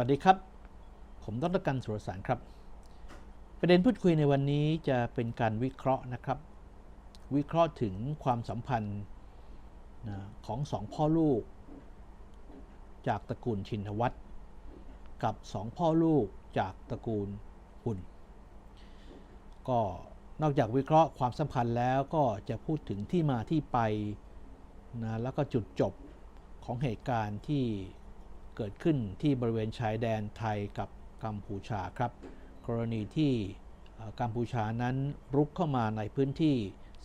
วัสดีครับ ผมดรกันสุรสารครับ ประเด็นพูดคุยในวันนี้จะเป็นการวิเคราะห์นะครับ วิเคราะห์ถึงความสัมพันธ์ของสองพ่อลูก จากตระกูลชินวัตรกับสองพ่อลูกจากตระกูลหุ่น ก็นอกจากวิเคราะห์ความสัมพันธ์แล้วก็จะพูดถึงที่มาที่ไปนะแล้วก็จุดจบของเหตุการณ์ที่ เกิดขึ้นที่บริเวณชายแดนไทยกับกัมพูชาครับ กรณีที่กัมพูชานั้นรุกเข้ามาในพื้นที่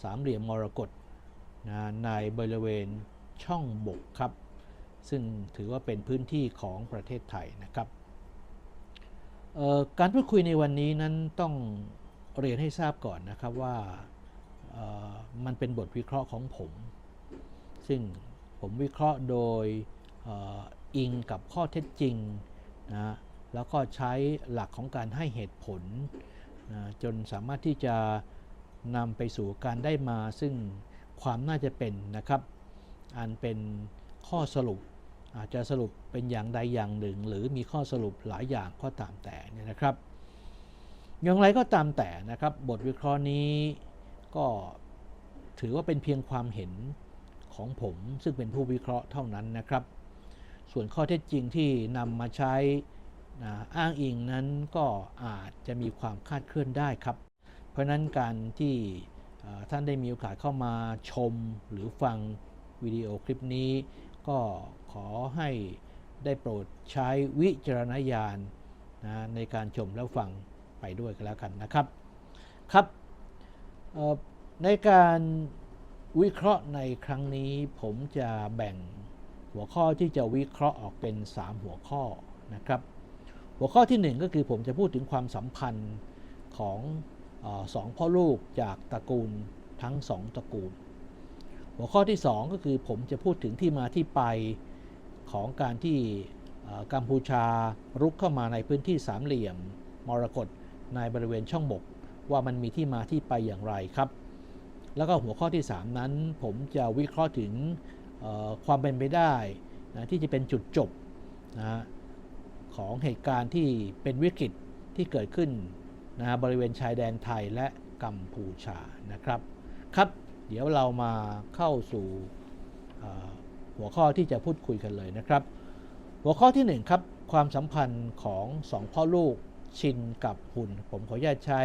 สามเหลี่ยมมรกตนะในบริเวณช่องบกครับ ซึ่งถือว่าเป็นพื้นที่ของประเทศไทยนะครับการพูดคุยในวันนี้นั้นต้องเรียนให้ทราบก่อนนะครับว่ามันเป็นบทวิเคราะห์ของผม ซึ่งผมวิเคราะห์โดย อิงกับข้อเท็จจริงนะแล้วก็ใช้หลักของการให้เหตุผลนะจนสามารถที่จะนำไปสู่การได้มาซึ่งความน่าจะเป็นนะครับอันเป็นข้อสรุปอาจจะสรุปเป็นอย่างใดอย่างหนึ่ง หรือมีข้อสรุปหลายอย่างก็ตามแต่เนี่ยนะครับ อย่างไรก็ตามแต่นะครับบทวิเคราะห์นี้ก็ถือว่าเป็นเพียงความเห็นของผมซึ่งเป็นผู้วิเคราะห์เท่านั้นนะครับ ส่วนข้อเท็จจริงที่นำมาใช้นะอ้างอิงนั้นก็อาจจะมีความคาดเคลื่อนได้ครับ เพราะนั้นการที่ท่านได้มีโอกาสเข้ามาชมหรือฟังวิดีโอคลิปนี้ ก็ขอให้ได้โปรดใช้วิจารณญาณนะในการชมและฟังไปด้วยกันแล้วกันนะครับครับในการวิเคราะห์ในครั้งนี้ผมจะแบ่ง หัวข้อที่จะวิเคราะห์ออกเป็น 3 หัวข้อนะครับ หัวข้อทีหนึ่1 ก็คือผมจะพูดถึงความสัมพันธ์ของอสองพ่อลูกจากตระกูลทั้งสองตระกูล หัวข้อที่ 2 ก็คือผมจะพูดถึงที่มาที่ไปของการที่กัมพูชารุกเข้ามาในพื้นที่สามเหลี่ยมมรกตในบริเวณช่องบก ว่ามันมีที่มาที่ไปอย่างไรครับ แล้วก็หัวข้อที่ 3 นั้นผมจะวิเคราะห์ถึง ความเป็นไปได้นะที่จะเป็นจุดจบนะของเหตุการณ์ที่เป็นวิกฤตที่เกิดขึ้นนะบริเวณชายแดนไทยและกัมพูชานะครับ ครับ เดี๋ยวเรามาเข้าสู่หัวข้อที่จะพูดคุยกันเลยนะครับ หัวข้อที่1ครับความสัมพันธ์ของสองพ่อลูกชินกับหุ่น ผมขออนุญาตใช้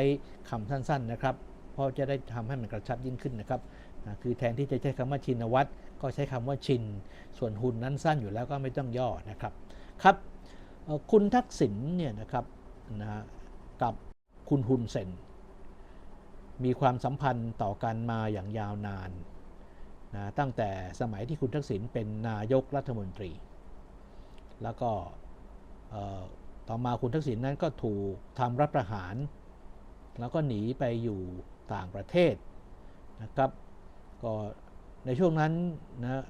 คำสั้นๆนะครับ เพราะจะได้ทำให้มันกระชับยิ่งขึ้นนะครับคือแทนที่จะใช้คำว่าชินวัตร ก็ใช้คำว่าชิน ส่วนหุ่นนั้นสั้นอยู่แล้วก็ไม่ต้องย่อนะครับครับคุณทักษิณเนี่ยนะครับนะกับคุณฮุนเซนมีความสัมพันธ์ต่อกันมาอย่างยาวนานนะตั้งแต่สมัยที่คุณทักษิณเป็นนายกรัฐมนตรี แล้วก็ต่อมาคุณทักษิณนั้นก็ถูกทำรัฐประหาร แล้วก็หนีไปอยู่ต่างประเทศนะครับ ก็ ในช่วงนั้นนะ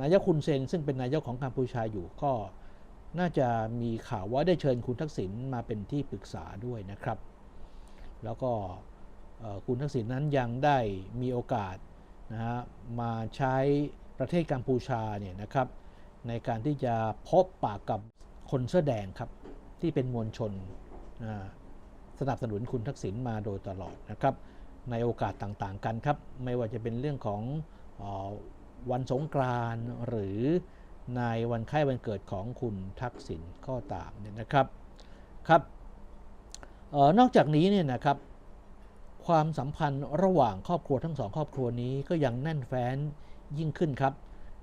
นายกคุณเซนซึ่งเป็นนายกของกัมพูชาอยู่ก็น่าจะมีข่าวว่าได้เชิญคุณทักษิณมาเป็นที่ปรึกษาด้วยนะครับ แล้วก็คุณทักษิณนั้นยังได้มีโอกาสนะฮะมาใช้ประเทศกัมพูชาเนี่ยนะครับ ในการที่จะพบปากกับคนเสื้อแดงครับที่เป็นมวลชนนะสนับสนุนคุณทักษิณมาโดยตลอดนะครับ ในโอกาสต่างๆกันครับ ไม่ว่าจะเป็นเรื่องของออวันสงกรานต์หรือในวันคล้ายวันเกิดของคุณทักษิณก็ตามเนี่ยนะครับครับออนอกจากนี้เนี่ยนะครับ ความสัมพันธ์ระหว่างครอบครัวทั้งสองครอบครัวนี้ก็ยังแน่นแฟ้นยิ่งขึ้นครับ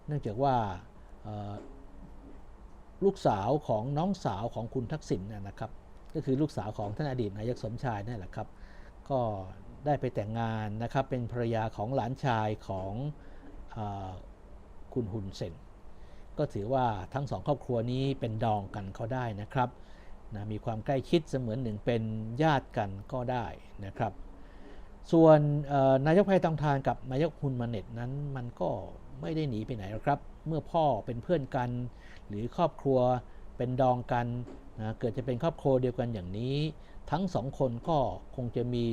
เนื่องจากว่าลูกสาวของน้องสาวของคุณทักษิณนนะครับ ก็คือลูกสาวของท่านอดีตนายกสมชายนั่นแหละครับ ก็ ได้ไปแต่งงานนะครับเป็นภรรยาของหลานชายของอคุณฮุนเซนก็ถือว่าทั้งสองครอบครัวนี้เป็นดองกันเขาได้นะครับนะมีความใกล้ชิดเสมือนหนึ่งเป็นญาติกันก็ได้นะครับ ส่วนนายกไพตองทานกับนายกฮุนมาเน็ตนั้นมันก็ไม่ได้หนีไปไหนหรอกครับ เมื่อพ่อเป็นเพื่อนกัน หรือครอบครัวเป็นดองกันนะเกิดจะเป็นครอบครัวเดียวกันอย่างนี้ ทั้งสองคนก็คงจะมี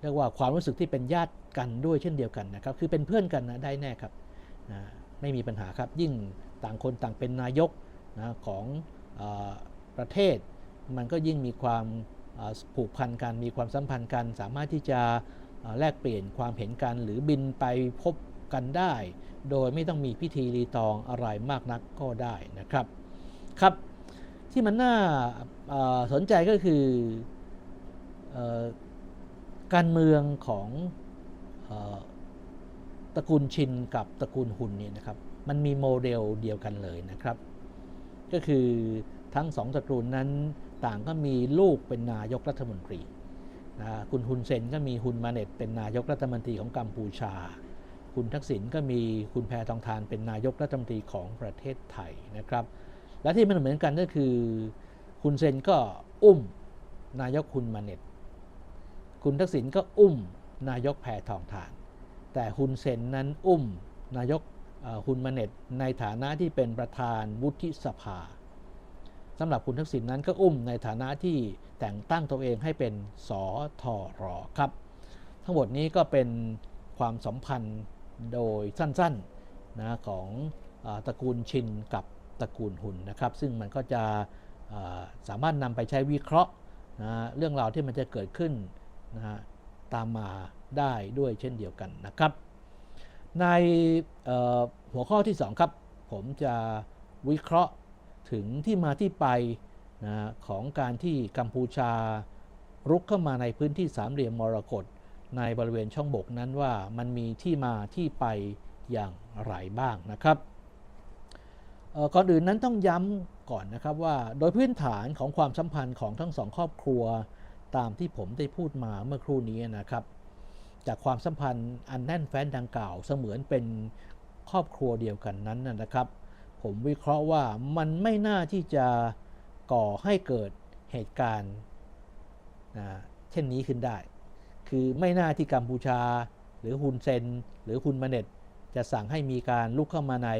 เรียกว่าความรู้สึกที่เป็นญาติกันด้วยเช่นเดียวกันนะครับ คือเป็นเพื่อนกันนะได้แน่ครับนะไม่มีปัญหาครับ ยิ่งต่างคนต่างเป็นนายกนะของอประเทศ มันก็ยิ่งมีความผูกพันกัน มีความสัมพันธ์กัน สามารถที่จะแลกเปลี่ยนความเห็นกันหรือบินไปพบกันได้ โดยไม่ต้องมีพิธีรีตองอะไรมากนักก็ได้นะครับครับที่มันน่าสนใจก็คือ การเมืองของออตระกูลชินกับตระกูลหุนเนี่ยนะครับมันมีโมเดลเดียวกันเลยนะครับ ก็คือทั้งสองตระกูลนั้นต่างก็มีลูกเป็นนายกรัฐมนตรีนะคุณฮุนเซนก็มีฮุนมาเน็ตเป็นนายกรัฐมนตรีของกัมพูชา คุณทักษิณก็มีคุณแพทองทานเป็นนายกรัฐมนตรีของประเทศไทยนะครับ และที่มันเหมือนกันก็คือคุณเซนก็อุ้มนายกคุณมาเน็ต คุณทักษิณก็อุ้มนายกแพทองทาน แต่ฮุนเซนนั้นอุ้มนายกเอ่อฮุนมาเน็ตในฐานะที่เป็นประธานวุฒิสภาสำหรับคุณทักษิณนั้นก็อุ้มในฐานะที่แต่งตั้งตัวเองให้เป็นสอทอรอครับ ทั้งหมดนี้ก็เป็นความสัมพันธ์โดยสั้นๆนะของอตระกูลชินกับตระกูลหุนนะครับ ซึ่งมันก็จะสามารถนำไปใช้วิเคราะห์นะเรื่องราวที่มันจะเกิดขึ้น นะฮะตามมาได้ด้วยเช่นเดียวกันนะครับ ในหัวข้อที่ 2 ครับ ผมจะวิเคราะห์ถึงที่มาที่ไปนะของการที่กัมพูชารุกเข้ามาในพื้นที่สามเหลี่ยมมรกตในบริเวณช่องบกนั้นว่ามันมีที่มาที่ไปอย่างไรบ้างนะครับก่อนอื่นนั้นต้องย้ำก่อนนะครับว่าโดยพื้นฐานของความสัมพันธ์ของทั้งสองครอบครัว ตามที่ผมได้พูดมาเมื่อครู่นี้นะครับ จากความสัมพันธ์อันแน่นแฟ้นดังกล่าวเสมือนเป็นครอบครัวเดียวกันนั้นนะนะครับ ผมวิเคราะห์ว่ามันไม่น่าที่จะก่อให้เกิดเหตุการณ์นะเช่นนี้ขึ้นได้ คือไม่น่าที่กัมพูชา หรือฮุนเซน หรือฮุนมาเน็ต จะสั่งให้มีการลุกเข้ามาใน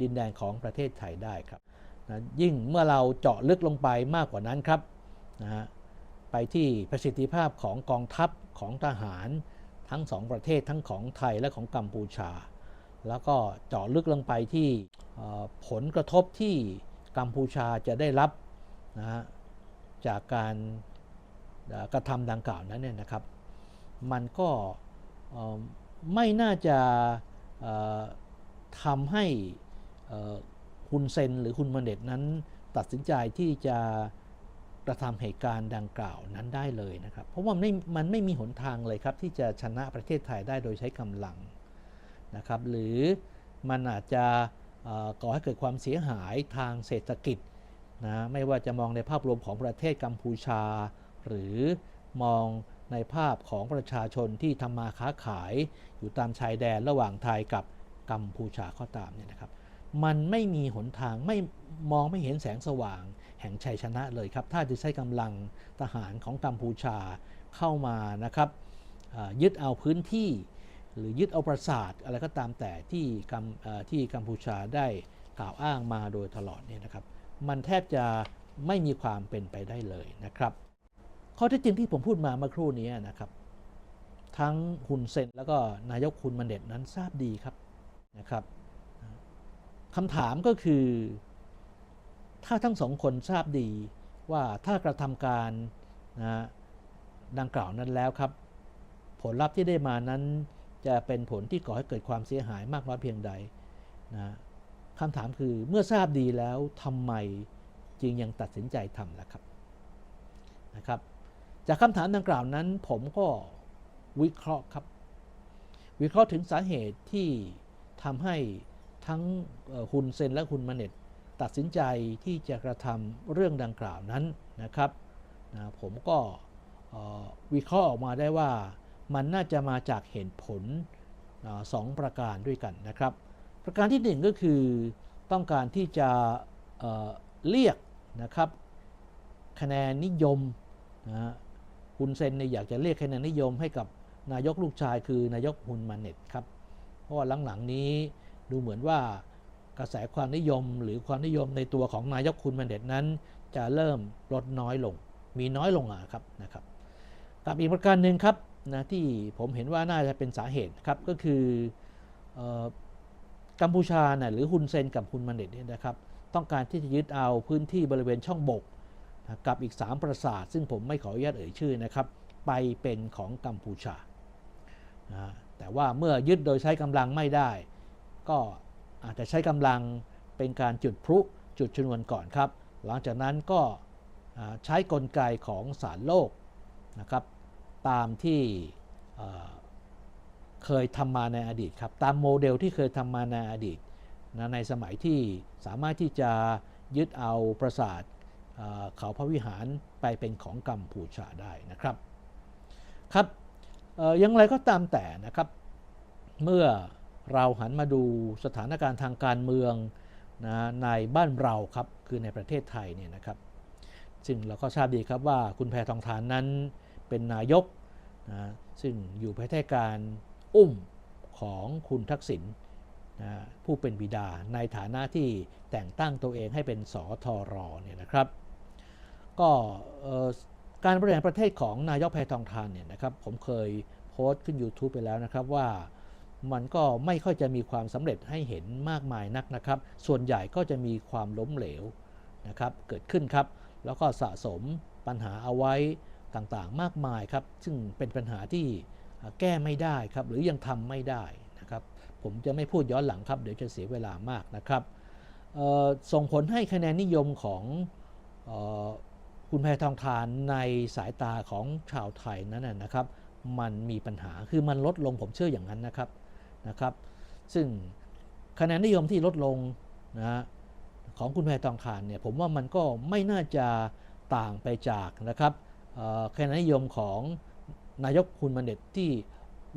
ดินแดนของประเทศไทยได้ครับนะยิ่งเมื่อเราเจาะลึกลงไปมากกว่านั้นครับนะฮะ ไปที่ประสิทธิภาพของกองทัพของทหาร ทั้งสองประเทศทั้งของไทยและของกัมพูชา แล้วก็เจาะลึกลงไปที่ผลกระทบที่กัมพูชาจะได้รับนะฮะจากการกระทำดังกล่าวนั้นเนี่ยนะครับ มันก็ไม่น่าจะทำให้คุณเซนหรือคุณมเน็ตนั้นตัดสินใจที่จะ กระทำเหตุการณ์ดังกล่าวนั้นได้เลยนะครับ เพราะว่ามันไม่มันไม่มีหนทางเลยครับ ที่จะชนะประเทศไทยได้โดยใช้กำลังนะครับ หรือมันอาจจะก่อให้เกิดความเสียหายทางเศรษฐกิจนะไม่ว่าจะมองในภาพรวมของประเทศกัมพูชา หรือมองในภาพของประชาชนที่ทำมาค้าขายอยู่ตามชายแดนระหว่างไทยกับกัมพูชาก็ตามเนี่ยนะครับ มันไม่มีหนทางไม่มองไม่เห็นแสงสว่าง แห่งชัยชนะเลยครับ ถ้าจะใช้กำลังทหารของกัมพูชาเข้ามานะครับยึดเอาพื้นที่ หรือยึดเอาปราสาทอะไรก็ตามแต่ที่กัมที่กัมพูชาได้กล่าวอ้างมาโดยตลอดเนี่ยนะครับ มันแทบจะไม่มีความเป็นไปได้เลยนะครับ ข้อเท็จจริงที่ผมพูดมาเมื่อครู่นี้นะครับ ทั้งฮุนเซนแล้วก็นายกคุณมันเด็ดนั้นทราบดีครับนะครับคำถามก็คือ ถ้าทั้งสองคนทราบดีว่าถ้ากระทำการนะดังกล่าวนั้นแล้วครับ ผลลัพธ์ที่ได้มานั้นจะเป็นผลที่ก่อให้เกิดความเสียหายมากน้อยเพียงใดนะคำถามคือเมื่อทราบดีแล้วทำไมจึงยังตัดสินใจทำล่ะครับนะครับ จากคำถามดังกล่าวนั้น ผมก็วิเคราะห์ครับ วิเคราะห์ถึงสาเหตุที่ทำให้ทั้งเอ่อฮุนเซนและฮุนมาเน็ต ตัดสินใจที่จะกระทำเรื่องดังกล่าวนั้นนะครับนะผมก็วิเคราะห์ออกมาได้ว่ามันน่าจะมาจากเหตุผลสองประการด้วยกันนะครับ ประการที่หนึ่งก็คือต้องการที่จะเเรียกนะครับคะแนนนิยมนะฮะฮุนเซนเนี่ยอยากจะเรียกคะแนนนิยมให้กับนายกลูกชายคือนายกฮุนมาเน็ตครับ เพราะว่าหลังๆนี้ดูเหมือนว่า กระแสความนิยมหรือความนิยมในตัวของนายกคุณมันเด็ดนั้น จะเริ่มลดน้อยลง มีน้อยลงอะครับนะครับกับอีกประการหนึ่งครับนะที่ผมเห็นว่าน่าจะเป็นสาเหตุครับก็คืออกัมพูชานะหรือฮุนเซนกับฮุนมันเด็ดเนี่ยนะครับ ต้องการที่จะยึดเอาพื้นที่บริเวณช่องบกนะกับอีก 3 ปราสาท ซึ่งผมไม่ขออนุญาตเอ่ยชื่อนะครับ ไปเป็นของกัมพูชานะแต่ว่าเมื่อยึดโดยใช้กำลังไม่ได้ ก็ อาจจะใช้กำลังเป็นการจุดพลุจุดชนวนก่อนครับ หลังจากนั้นก็ใช้กลไกของศาลโลกนะครับ ตามที่เคยทำมาในอดีตครับ ตามโมเดลที่เคยทำมาในอดีตนะในสมัยที่สามารถที่จะยึดเอาปราสาทเขาพระวิหารไปเป็นของกัมพูชาได้นะครับครับเอ่ออยังไรก็ตามแต่นะครับ เมื่อ เราหันมาดูสถานการณ์ทางการเมืองนะในบ้านเราครับคือในประเทศไทยเนี่ยนะครับ ซึ่งเราก็ทราบดีครับว่าคุณแพทองทานนั้นเป็นนายกนะซึ่งอยู่ภายใต้การอุ้มของคุณทักษิณนะผู้เป็นบิดาในฐานะที่แต่งตั้งตัวเองให้เป็นสอทอรอเนี่ยนะครับ ก็การบริหารประเทศของนายกแพทองทานเนี่ยนะครับผมเคยโพสต์ขึ้น YouTube ไปแล้วนะครับว่า มันก็ไม่ค่อยจะมีความสำเร็จให้เห็นมากมายนักนะครับ ส่วนใหญ่ก็จะมีความล้มเหลวนะครับเกิดขึ้นครับ แล้วก็สะสมปัญหาเอาไว้ต่างๆ มากมายครับ ซึ่งเป็นปัญหาที่แก้ไม่ได้ครับ หรือยังทำไม่ได้นะครับ ผมจะไม่พูดย้อนหลังครับ เดี๋ยวจะเสียเวลามากนะครับส่งผลให้คะแนนนิยมของออคุณแพทองทานในสายตาของชาวไทยนั้นนะนะครับ มันมีปัญหาคือมันลดลงผมเชื่ออย่างนั้นนะครับ นะครับ ซึ่งคะแนนนิยมที่ลดลงนะฮะของคุณแพทองทานเนี่ยผมว่ามันก็ไม่น่าจะต่างไปจากนะครับคะแนนนิยมของนายกคุณมันเด็ดที่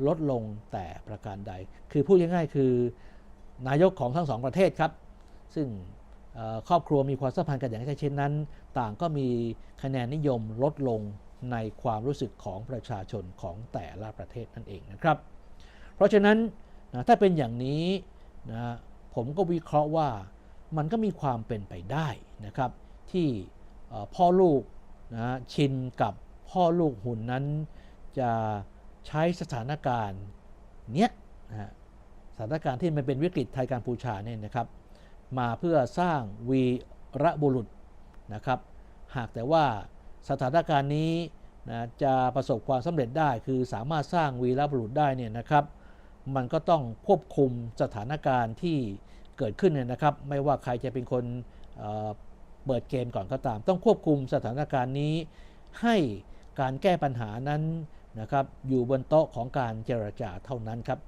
ลดลงแต่ประการใด คือพูดง่ายๆคือนายกของทั้งสองประเทศครับ ซึ่งครอบครัวมีความสัมพันธ์กันอย่างใกล้ชิดนั้น ต่างก็มีคะแนนนิยมลดลงในความรู้สึกของประชาชนของแต่ละประเทศนั่นเองนะครับ เพราะฉะนั้น นะถ้าเป็นอย่างนี้นะผมก็วิเคราะห์ว่ามันก็มีความเป็นไปได้นะครับ ที่พ่อลูกนะชินกับพ่อลูกหุ่นนั้น จะใช้สถานการณ์เนี้ยนะสถานการณ์ที่มันเป็นวิกฤตไทยกัมพูชาเนี่ยนะครับ มาเพื่อสร้างวีระบุรุษนะครับ หากแต่ว่าสถานการณ์นี้นะจะประสบความสำเร็จได้คือสามารถสร้างวีรบุรุษได้เนี่ยนะครับ มันก็ต้องควบคุมสถานการณ์ที่เกิดขึ้นเนี่ยนะครับ ไม่ว่าใครจะเป็นคนเเปิดเกมก่อนก็ตาม ต้องควบคุมสถานการณ์นี้ให้การแก้ปัญหานั้นนะครับอยู่บนโต๊ะของการเจรจาเท่านั้นครับ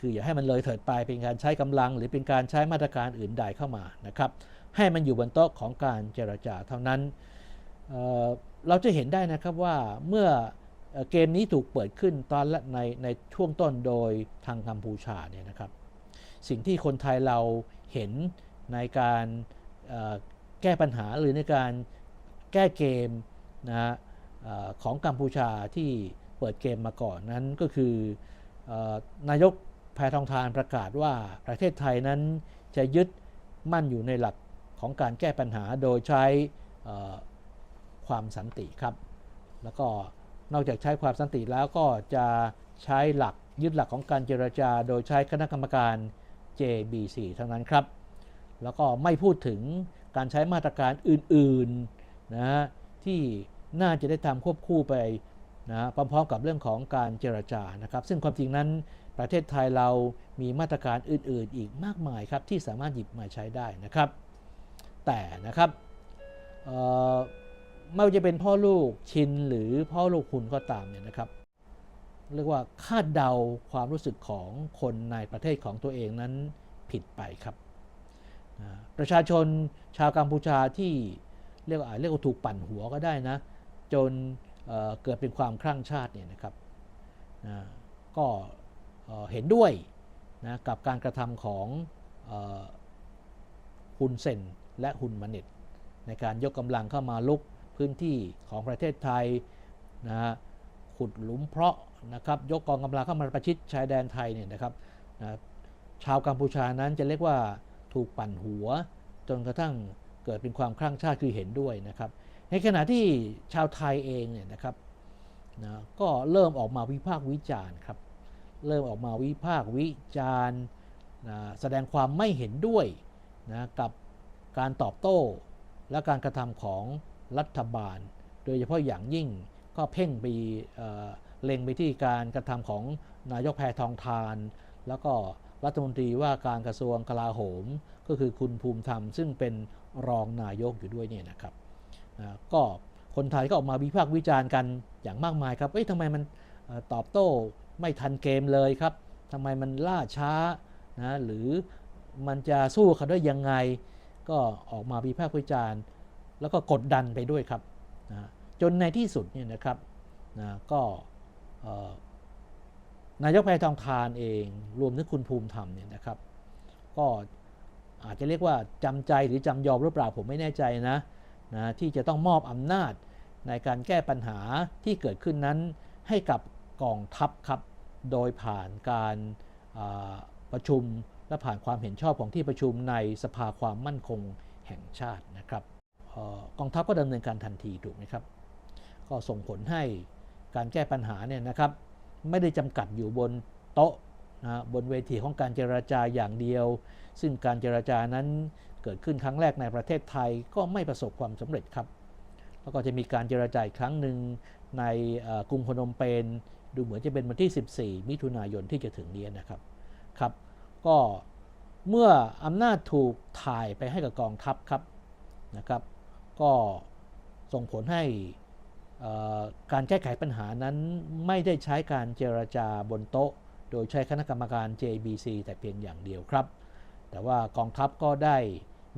คืออย่าให้มันเลยเถิดไปเป็นการใช้กำลัง หรือเป็นการใช้มาตรการอื่นใดเข้ามานะครับ ให้มันอยู่บนโต๊ะของการเจรจาเท่านั้นเเราจะเห็นได้นะครับว่าเมื่อ เกมนี้ถูกเปิดขึ้นตอนละในในช่วงต้นโดยทางกัมพูชาเนี่ยนะครับ สิ่งที่คนไทยเราเห็นในการแก้ปัญหาหรือในการแก้เกมนะฮะของกัมพูชาที่เปิดเกมมาก่อนนั้นก็คืออนายกแพทองทานประกาศว่าประเทศไทยนั้นจะยึดมั่นอยู่ในหลักของการแก้ปัญหาโดยใช้ความสันติครับ แล้วก็ นอกจากใช้ความสันติแล้วก็จะใช้หลักยึดหลักของการเจรจา โดยใช้คณะกรรมการ JBC เท่านั้นครับ แล้วก็ไม่พูดถึงการใช้มาตรการอื่นๆนะฮะที่น่าจะได้ทำควบคู่ไปนะพร้อมๆกับเรื่องของการเจรจานะครับ ซึ่งความจริงนั้นประเทศไทยเรามีมาตรการอื่นๆ อีกมากมายครับที่สามารถหยิบมาใช้ได้นะครับ แต่นะครับ ไม่ว่าจะเป็นพ่อลูกชินหรือพ่อลูกคุณก็ตามเนี่ยนะครับ เรียกว่าคาดเดาความรู้สึกของคนในประเทศของตัวเองนั้นผิดไปครับประชาชนชาวกัมพูชาที่เรียกว่าเรียกว่าถูกปั่นหัวก็ได้นะ จนเเกิดเป็นความคลั่งชาติเนี่ยนะครับก็เห็นด้วยนะกับการกระทำของฮุนเซนและฮุนมาเน็ตในการยกกำลังเข้ามาลุก พื้นที่ของประเทศไทยนะฮะขุดหลุมเพาะนะครับยกกองกำลังเข้ามาประชิดชายแดนไทยเนี่ยนะครับนะชาวกัมพูชานั้นจะเรียกว่าถูกปั่นหัว จนกระทั่งเกิดเป็นความคลั่งชาติคือเห็นด้วยนะครับ ในขณะที่ชาวไทยเองเนี่ยนะครับนะก็เริ่มออกมาวิพากษ์วิจารณ์ครับเริ่มออกมาวิพากษ์วิจารณ์นะแสดงความไม่เห็นด้วยนะกับการตอบโต้และการกระทำของ รัฐบาล โดยเฉพาะอย่างยิ่งก็เพ่งไปเล็งไปที่การกระทำของนายกแพทองทาน แล้วก็รัฐมนตรีว่าการกระทรวงกลาโหม ก็คือคุณภูมิธรรม ซึ่งเป็นรองนายกอยู่ด้วยเนี่ยนะครับก็คนไทยก็ออกมาวิพากษ์วิจารณ์กันอย่างมากมายครับเอ้ยทำไมมันตอบโต้ไม่ทันเกมเลยครับทำไมมันล่าช้านะหรือมันจะสู้เขาได้ยังไง ก็ออกมาวิพากษ์วิจารณ์ แล้วก็กดดันไปด้วยครับนะจนในที่สุดเนี่ยนะครับนะก็นายกแพทองทานเองรวมถึงคุณภูมิธรรมเนี่ยนะครับ ก็อาจจะเรียกว่าจำใจหรือจำยอมหรือเปล่าผมไม่แน่ใจนะนะที่จะต้องมอบอำนาจในการแก้ปัญหาที่เกิดขึ้นนั้นให้กับกองทัพครับ โดยผ่านการประชุมและผ่านความเห็นชอบของที่ประชุมในสภาความมั่นคงแห่งชาตินะครับ กองทัพก็ดำเนินการทันทีถูกไหมครับ ก็ส่งผลให้การแก้ปัญหาเนี่ยนะครับ ไม่ได้จำกัดอยู่บนโต๊ะนะบนเวทีของการเจรจาอย่างเดียว ซึ่งการเจรจานั้นเกิดขึ้นครั้งแรกในประเทศไทยก็ไม่ประสบความสำเร็จครับ แล้วก็จะมีการเจรจาอีกครั้งหนึ่งในกรุงพนมเปญดูเหมือนจะเป็นวันที่ 14 มิถุนายนที่จะถึงนี้นะครับครับ ก็เมื่ออำนาจถูกถ่ายไปให้กับกองทัพครับนะครับ ก็ส่งผลให้การแก้ไขปัญหานั้นไม่ได้ใช้การเจรจาบนโต๊ะ โดยใช้คณะกรรมการ JBC แต่เพียงอย่างเดียวครับ แต่ว่ากองทัพก็ได้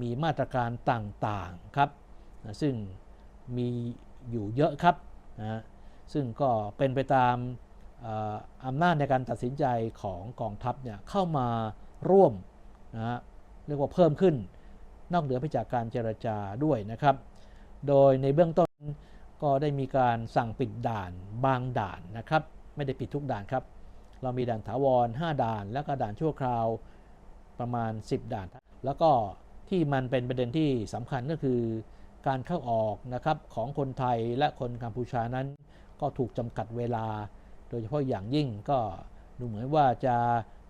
มีมาตรการต่างๆครับ ซึ่งมีอยู่เยอะครับนะซึ่งก็เป็นไปตามอำนาจในการตัดสินใจของกองทัพเนี่ยเข้ามาร่วมนะเรียกว่าเพิ่มขึ้น นอกเหนือไปจากการเจรจาด้วยนะครับ โดยในเบื้องต้นก็ได้มีการสั่งปิดด่านบางด่านนะครับ ไม่ได้ปิดทุกด่านครับ เรามีด่านถาวร 5 ด่าน แล้วก็ด่านชั่วคราวประมาณ 10 ด่าน แล้วก็ที่มันเป็นประเด็นที่สำคัญก็คือการเข้าออกนะครับของคนไทยและคนกัมพูชานั้น ก็ถูกจำกัดเวลา โดยเฉพาะอย่างยิ่งก็ดูเหมือนว่าจะ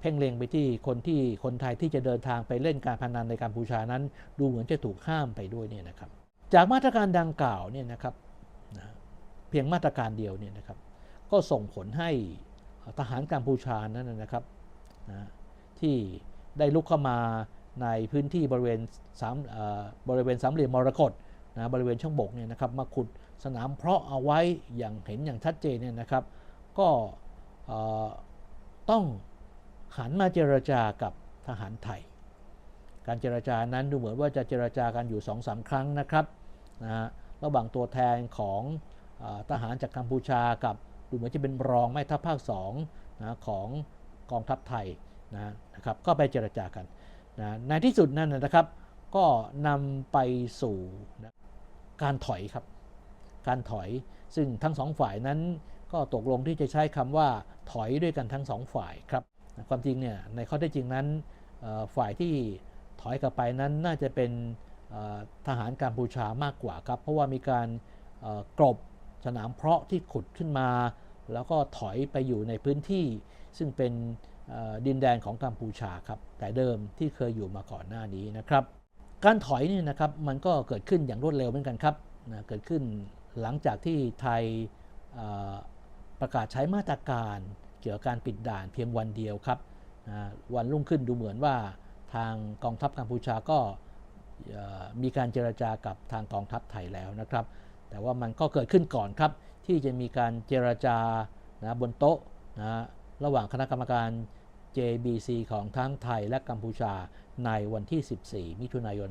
เพ่งเล็งไปที่คนที่คนไทยที่จะเดินทางไปเล่นการพนันในกัมพูชานั้น ดูเหมือนจะถูกห้ามไปด้วยเนี่ยนะครับ จากมาตรการดังกล่าวเนี่ยนะครับนะเพียงมาตรการเดียวเนี่ยนะครับก็ส่งผลให้ทหารกัมพูชานั้นนะครับนะที่ได้ลุกเข้ามาในพื้นที่บริเวณสามบริเวณสามเหลี่ยมมรกตนะบริเวณช่องบกเนี่ยนะครับมาขุดสนามเพาะเอาไว้อย่างเห็นอย่างชัดเจนเนี่ยนะครับ ก็ต้อง หันมาเจรจากับทหารไทย การเจรจานั้นดูเหมือนว่าจะเจรจากันอยู่2องสาครั้งนะครับนะฮะระหว่างตัวแทนของอทหารจากกัมพูชากับดูเหมือนจะเป็นรองแม่ทัพภาค2นะของกองทัพไทยนะนะครับก็ไปเจรจากันนะในที่สุดนั่นนะนะครับก็นำไปสู่นะการถอยครับ การถอยซึ่งทั้งสองฝ่ายนั้นก็ตกลงที่จะใช้คำว่าถอยด้วยกันทั้งสองฝ่ายครับ ความจริงเนี่ยในข้อเท็จจริงนั้นฝ่ายที่ถอยกลับไปนั้นน่าจะเป็นทหารกัมพูชามากกว่าครับ เพราะว่ามีการกลบสนามเพาะที่ขุดขึ้นมา แล้วก็ถอยไปอยู่ในพื้นที่ซึ่งเป็นดินแดนของกัมพูชาครับ แต่เดิมที่เคยอยู่มาก่อนหน้านี้นะครับ การถอยนี่นะครับมันก็เกิดขึ้นอย่างรวดเร็วเหมือนกันครับนะเกิดขึ้นหลังจากที่ไทยประกาศใช้มาตรการ เกี่ยวกับการปิดด่านเพียงวันเดียวครับวันรุ่งขึ้นดูเหมือนว่าทางกองทัพกัมพูชาก็มีการเจรจากับทางกองทัพไทยแล้วนะครับ แต่ว่ามันก็เกิดขึ้นก่อนครับ ที่จะมีการเจรจานะบนโต๊ะนะระหว่างคณะกรรมการ JBC ของทั้งไทยและกัมพูชาในวันที่ 14 มิถุนายน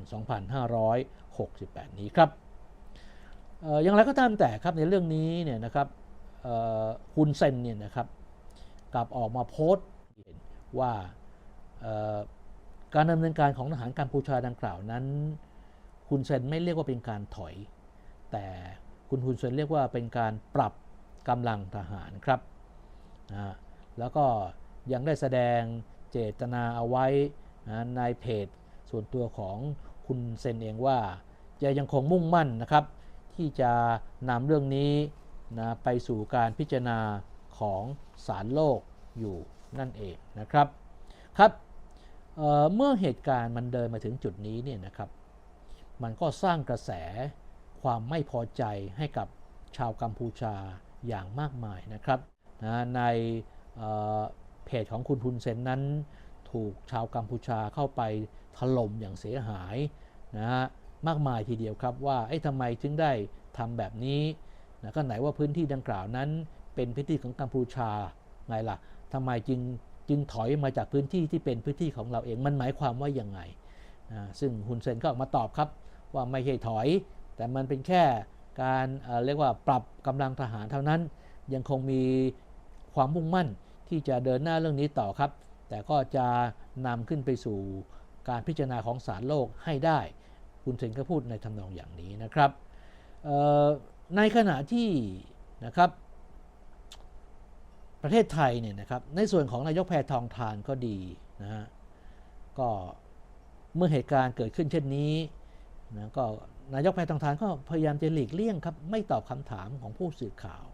2568 นี้ครับอย่างไรก็ตามแต่ครับในเรื่องนี้เนี่ยนะครับเอ่อฮุนเซนเนี่ยนะครับ กลับออกมาโพสต์ว่าเอ่อการดำเนินการของทหารกัมพูชาดังกล่าวนั้นฮุนเซนไม่เรียกว่าเป็นการถอย แต่คุณฮุนเซนเรียกว่าเป็นการปรับกำลังทหารครับนะแล้วก็ยังได้แสดงเจตนาเอาไว้นะในเพจส่วนตัวของคุณเซนเองว่า จะยังคงมุ่งมั่นนะครับ ที่จะนำเรื่องนี้นะไปสู่การพิจารณา ของศาลโลกอยู่นั่นเองนะครับครับเเมื่อเหตุการณ์มันเดินมาถึงจุดนี้เนี่ยนะครับ มันก็สร้างกระแสความไม่พอใจให้กับชาวกัมพูชาอย่างมากมายนะครับนะในเเพจของคุณฮุนเซนนั้น ถูกชาวกัมพูชาเข้าไปถล่มอย่างเสียหายนะฮะมากมายทีเดียวครับว่าเอ๊ะทำไมถึงได้ทำแบบนี้นะก็ไหนว่าพื้นที่ดังกล่าวนั้น เป็นพื้นที่ของกัมพูชาไงล่ะทำไมจึงจึงถอยมาจากพื้นที่ที่เป็นพื้นที่ของเราเองมันหมายความว่าอยังไงนะซึ่งฮุนเซนก็ออกมาตอบครับว่าไม่ใช่ถอย แต่มันเป็นแค่การเอ่อเรียกว่าปรับกำลังทหารเท่านั้น ยังคงมีความมุ่งมั่นที่จะเดินหน้าเรื่องนี้ต่อครับ แต่ก็จะนำขึ้นไปสู่การพิจารณาของศาลโลกให้ได้ คุณเซนก็พูดในทำนองอย่างนี้นะครับในขณะที่นะครับ ประเทศไทยเนี่ยนะครับในส่วนของนายกแพทองทานก็ดีนะฮะก็เมื่อเหตุการณ์เกิดขึ้นเช่นนี้นะก็นายกแพทองทานก็พยายามจะหลีกเลี่ยงครับไม่ตอบคำถามของผู้สื่อข่าว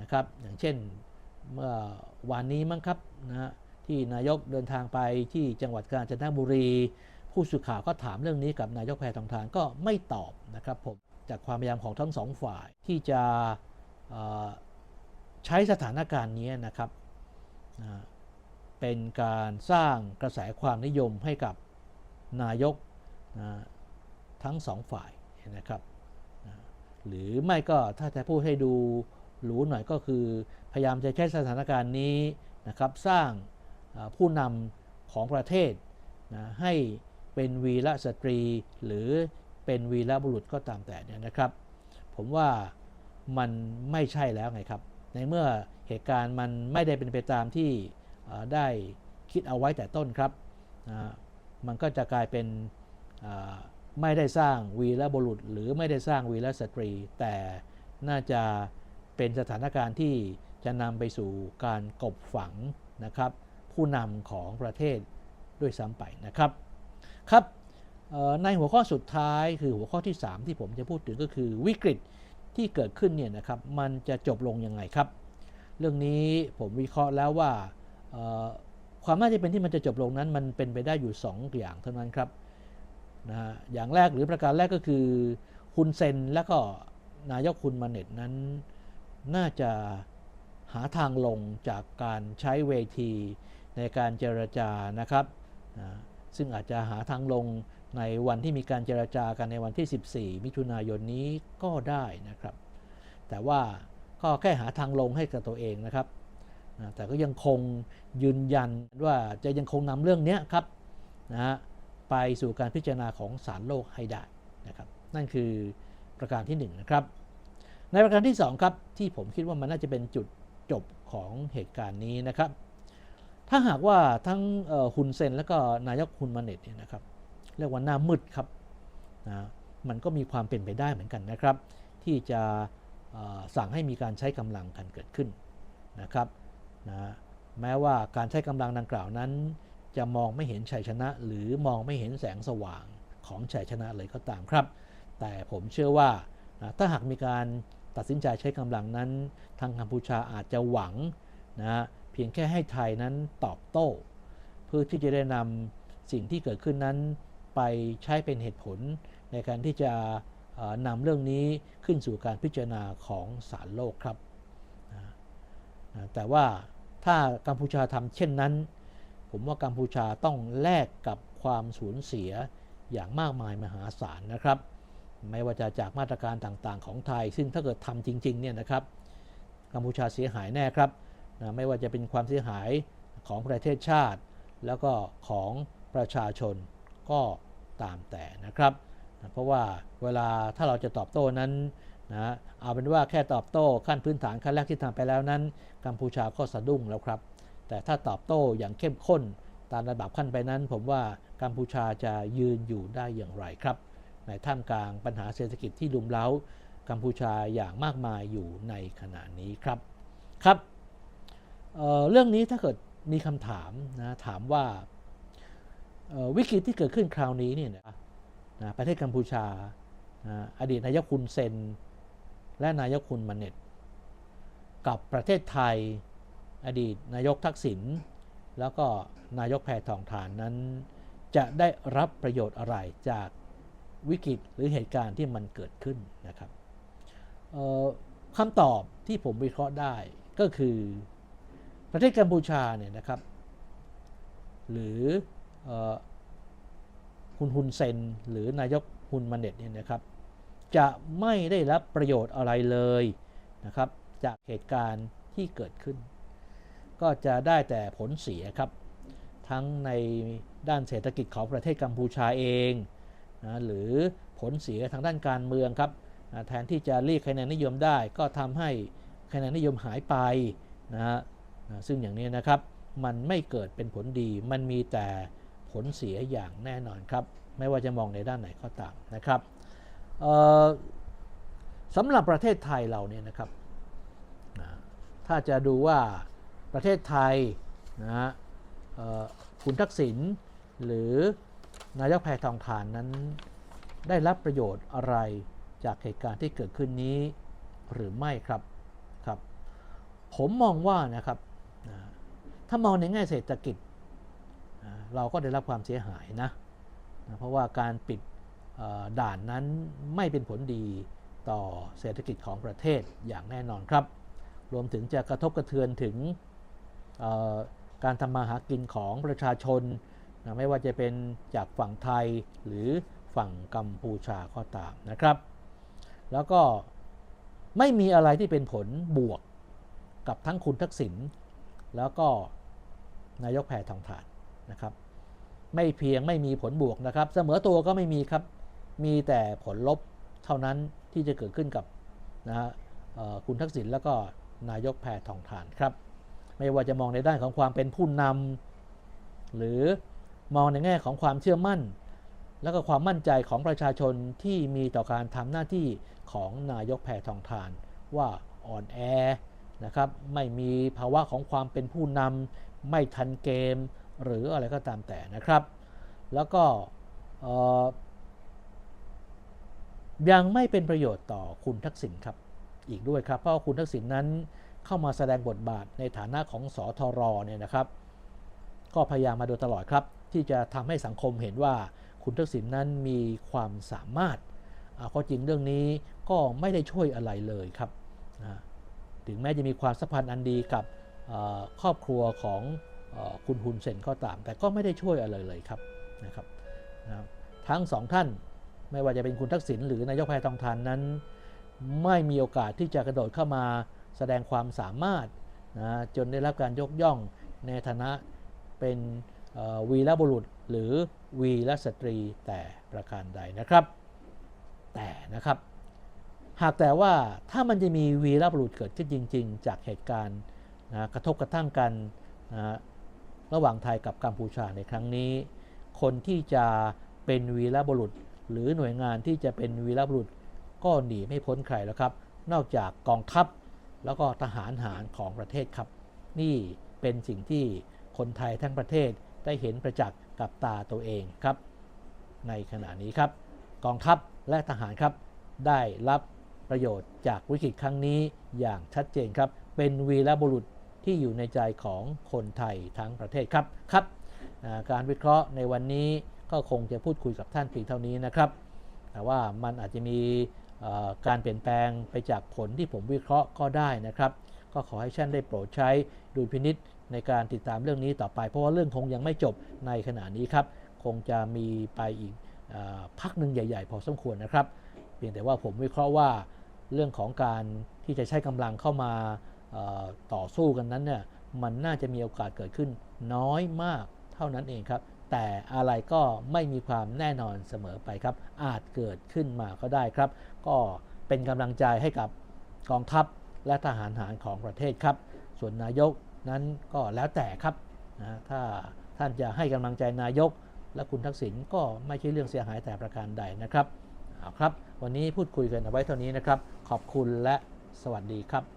นะครับอย่างเช่นเมื่อวานนี้มั้งครับนะฮะที่นายกเดินทางไปที่จังหวัดกาญจนบุรี ผู้สื่อข่าวก็ถามเรื่องนี้กับนายกแพทองทานก็ไม่ตอบนะครับผมจากความพยายามของทั้งสองฝ่ายที่จะ ใช้สถานการณ์นี้นะครับเป็นการสร้างกระแสความนิยมให้กับนายกทั้งสองฝ่ายนะครับหรือไม่ก็ถ้าจะพูดให้ดูหรูหน่อยก็คือ พยายามจะใช้สถานการณ์นี้นะครับสร้างผู้นำของประเทศนะให้เป็นวีรสตรีหรือเป็นวีรบุรุษก็ตามแต่เนี่ยนะครับ ผมว่ามันไม่ใช่แล้วไงครับ ในเมื่อเหตุการณ์มันไม่ได้เป็นไปตามที่ได้คิดเอาไว้แต่ต้นครับ มันก็จะกลายเป็นไม่ได้สร้างวีรบุรุษ หรือไม่ได้สร้างวีรสตรี แต่น่าจะเป็นสถานการณ์ที่จะนำไปสู่การกบฝังนะครับ ผู้นำของประเทศด้วยซ้ำไปนะครับครับในหัวข้อสุดท้ายคือหัวข้อที่ 3 ที่ผมจะพูดถึงก็คือวิกฤต ที่เกิดขึ้นเนี่ยนะครับมันจะจบลงยังไงครับ เรื่องนี้ผมวิเคราะห์แล้วว่าความน่าจะเป็นที่มันจะจบลงนั้น มันเป็นไปได้อยู่ 2 อย่างเท่านั้นครับนะฮะอย่างแรกหรือประการแรกก็คือคุณเซนและก็นายกคุณมาเน็ตนั้น น่าจะหาทางลงจากการใช้เวทีในการเจรจานะครับนะซึ่งอาจจะหาทางลง ในวันที่มีการเจรจากันในวันที่ 14 มิถุนายนนี้ก็ได้นะครับ แต่ว่าก็แค่หาทางลงให้กับตัวเองนะครับ แต่ก็ยังคงยืนยันว่าจะยังคงนำเรื่องนี้ครับนะฮะไปสู่การพิจารณาของศาลโลกให้ได้นะครับ นั่นคือประการที่1นงนะครับ ในประการที่ 2 ครับ ที่ผมคิดว่ามันน่าจะเป็นจุดจบของเหตุการณ์นี้นะครับ ถ้าหากว่าทั้งฮุนเซนและก็นายกฮุนมาเน็ตเนี่ยนะครับ เรียกว่าหน้ามืดครับนะมันก็มีความเป็นไปได้เหมือนกันนะครับ ที่จะสั่งให้มีการใช้กำลังกันเกิดขึ้นนะครับนะแม้ว่าการใช้กำลังดังกล่าวนั้น จะมองไม่เห็นชัยชนะ หรือมองไม่เห็นแสงสว่างของชัยชนะเลยก็ตามครับ แต่ผมเชื่อว่านะถ้าหากมีการตัดสินใจใช้กำลังนั้น ทางกัมพูชาอาจจะหวังนะเพียงแค่ให้ไทยนั้นตอบโต้ เพื่อที่จะได้นำสิ่งที่เกิดขึ้นนั้น ไปใช้เป็นเหตุผลในการที่จะนำเรื่องนี้ขึ้นสู่การพิจารณาของศาลโลกครับ แต่ว่าถ้ากัมพูชาทำเช่นนั้น ผมว่ากัมพูชาต้องแลกกับความสูญเสียอย่างมากมายมหาศาลนะครับ ไม่ว่าจะจากมาตรการต่างๆของไทย ซึ่งถ้าเกิดทำจริงๆเนี่ยนะครับ กัมพูชาเสียหายแน่ครับ ไม่ว่าจะเป็นความเสียหายของประเทศชาติ แล้วก็ของประชาชน ก็ตามแต่นะครับนะเพราะว่าเวลาถ้าเราจะตอบโต้นั้นนะเอาเป็นว่าแค่ตอบโต้ขั้นพื้นฐานขั้นแรกที่ทำไปแล้วนั้น กัมพูชาก็สะดุ้งแล้วครับ แต่ถ้าตอบโต้อย่างเข้มข้นตามระดับขั้นไปนั้น ผมว่ากัมพูชาจะยืนอยู่ได้อย่างไรครับ ในท่ามกลางปัญหาเศรษฐกิจที่ลุมเล้ากัมพูชาอย่างมากมายอยู่ในขณะนี้ครับครับเเรื่องนี้ถ้าเกิดมีคำถามนะถามว่า วิกฤตที่เกิดขึ้นคราวนี้เนี่ยนะนะประเทศกัมพูชานะอดีตนายกคุณเซน และนายกคุณมาเน็ต กับประเทศไทย อดีตนายกทักษิณแล้วก็นายกแพทองทานนั้น จะได้รับประโยชน์อะไรจากวิกฤตหรือเหตุการณ์ที่มันเกิดขึ้นนะครับคำตอบที่ผมวิเคราะห์ได้ก็คือประเทศกัมพูชาเนี่ยนะครับ หรือ คุณฮุนเซนหรือนายกฮุนมาเน็ตเนี่ยนะครับ จะไม่ได้รับประโยชน์อะไรเลยนะครับ จากเหตุการณ์ที่เกิดขึ้น ก็จะได้แต่ผลเสียครับ ทั้งในด้านเศรษฐกิจของประเทศกัมพูชาเองนะหรือผลเสียทางด้านการเมืองครับนะแทนที่จะเรียกคะแนนนิยมได้ ก็ทำให้คะแนนนิยมหายไปนะฮนะซึ่งอย่างนี้นะครับ มันไม่เกิดเป็นผลดี มันมีแต่ ผลเสียอย่างแน่นอนครับ ไม่ว่าจะมองในด้านไหนก็ตามนะครับสำหรับประเทศไทยเราเนี่ยนะครับ ถ้าจะดูว่าประเทศไทยนะคุณทักษิณหรือนายกแพทองทานนั้น ได้รับประโยชน์อะไรจากเหตุการณ์ที่เกิดขึ้นนี้หรือไม่ครับครับ ผมมองว่านะครับถ้ามองในแง่เศรษฐกิจ เราก็ได้รับความเสียหายนะนะเพราะว่าการปิดด่านนั้นไม่เป็นผลดีต่อเศรษฐกิจของประเทศอย่างแน่นอนครับ รวมถึงจะกระทบกระเทือนถึงการทำมาหากินของประชาชนนะไม่ว่าจะเป็นจากฝั่งไทยหรือฝั่งกัมพูชาก็ตามนะครับ แล้วก็ไม่มีอะไรที่เป็นผลบวกกับทั้งคุณทักษิณแล้วก็นายกแพทองทาน นะครับ ไม่เพียงไม่มีผลบวกนะครับ เสมอตัวก็ไม่มีครับ มีแต่ผลลบเท่านั้นที่จะเกิดขึ้นกับนะฮะคุณทักษิณแล้วก็นายกแพทองทานครับ ไม่ว่าจะมองในด้านของความเป็นผู้นำหรือมองในแง่ของความเชื่อมั่น แล้วก็ความมั่นใจของประชาชนที่มีต่อการทำหน้าที่ของนายกแพทองทาน ว่าอ่อนแอนะครับไม่มีภาวะของความเป็นผู้นำไม่ทันเกม หรืออะไรก็ตามแต่นะครับ แล้วก็ยังไม่เป็นประโยชน์ต่อคุณทักษิณครับ อีกด้วยครับ เพราะว่าคุณทักษิณนั้นเข้ามาแสดงบทบาทในฐานะของสอทรเนี่ยนะครับ ก็พยายามมาโดยตลอดครับ ที่จะทำให้สังคมเห็นว่าคุณทักษิณนั้นมีความสามารถเอาข้อจริงเรื่องนี้ก็ไม่ได้ช่วยอะไรเลยครับ ถึงแม้จะมีความสัมพันธ์อันดีกับครอบครัวของ คุณฮุนเซนก็ตาม แต่ก็ไม่ได้ช่วยอะไรเลยครับนะครับนะทั้งสองท่านไม่ว่าจะเป็นคุณทักษิณหรือนายกแพทองทานนั้น ไม่มีโอกาสที่จะกระโดดเข้ามาแสดงความสามารถนะจนได้รับการยกย่องในฐานะเป็นวีรบุรุษหรือวีรสตรีแต่ประการใดนะครับ แต่นะครับ หากแต่ว่าถ้ามันจะมีวีรบุรุษเกิดขึ้นจริง ๆ จากเหตุการณ์นะกระทบกระทั่งกันนะ ระหว่างไทยกับกัมพูชาในครั้งนี้ คนที่จะเป็นวีรบุรุษ หรือหน่วยงานที่จะเป็นวีรบุรุษ ก็หนีไม่พ้นใครแล้วครับ นอกจากกองทัพแล้วก็ทหารหารของประเทศครับ นี่เป็นสิ่งที่คนไทยทั้งประเทศได้เห็นประจักษ์กับตาตัวเองครับ ในขณะนี้ครับ กองทัพและทหารครับ ได้รับประโยชน์จากวิกฤตครั้งนี้อย่างชัดเจนครับ เป็นวีรบุรุษ ที่อยู่ในใจของคนไทยทั้งประเทศครับครับการวิเคราะห์ในวันนี้ก็คงจะพูดคุยกับท่านเพียงเท่านี้นะครับแต่ว่ามันอาจจะมีการเปลี่ยนแปลงไปจากผลที่ผมวิเคราะห์ก็ได้นะครับ ก็ขอให้ท่านได้โปรดใช้ดุลพินิษในการติดตามเรื่องนี้ต่อไป เพราะว่าเรื่องคงยังไม่จบในขณะนี้ครับ คงจะมีไปอีกอพักหนึ่งใหญ่ ๆ พอสมควรนะครับ เพียงแต่ว่าผมวิเคราะห์ว่าเรื่องของการที่จะใช้กำลังเข้ามา ต่อสู้กันนั้นเนี่ยมันน่าจะมีโอกาสเกิดขึ้นน้อยมากเท่านั้นเองครับ แต่อะไรก็ไม่มีความแน่นอนเสมอไปครับ อาจเกิดขึ้นมาก็ได้ครับ ก็เป็นกำลังใจให้กับกองทัพและทหารหารของประเทศครับ ส่วนนายกนั้นก็แล้วแต่ครับนะถ้าท่านจะให้กำลังใจนายก และคุณทักษิณก็ไม่ใช่เรื่องเสียหายแต่ประการใดนะครับเอาครับ วันนี้พูดคุยกันเอาไว้เท่านี้นะครับ ขอบคุณและสวัสดีครับ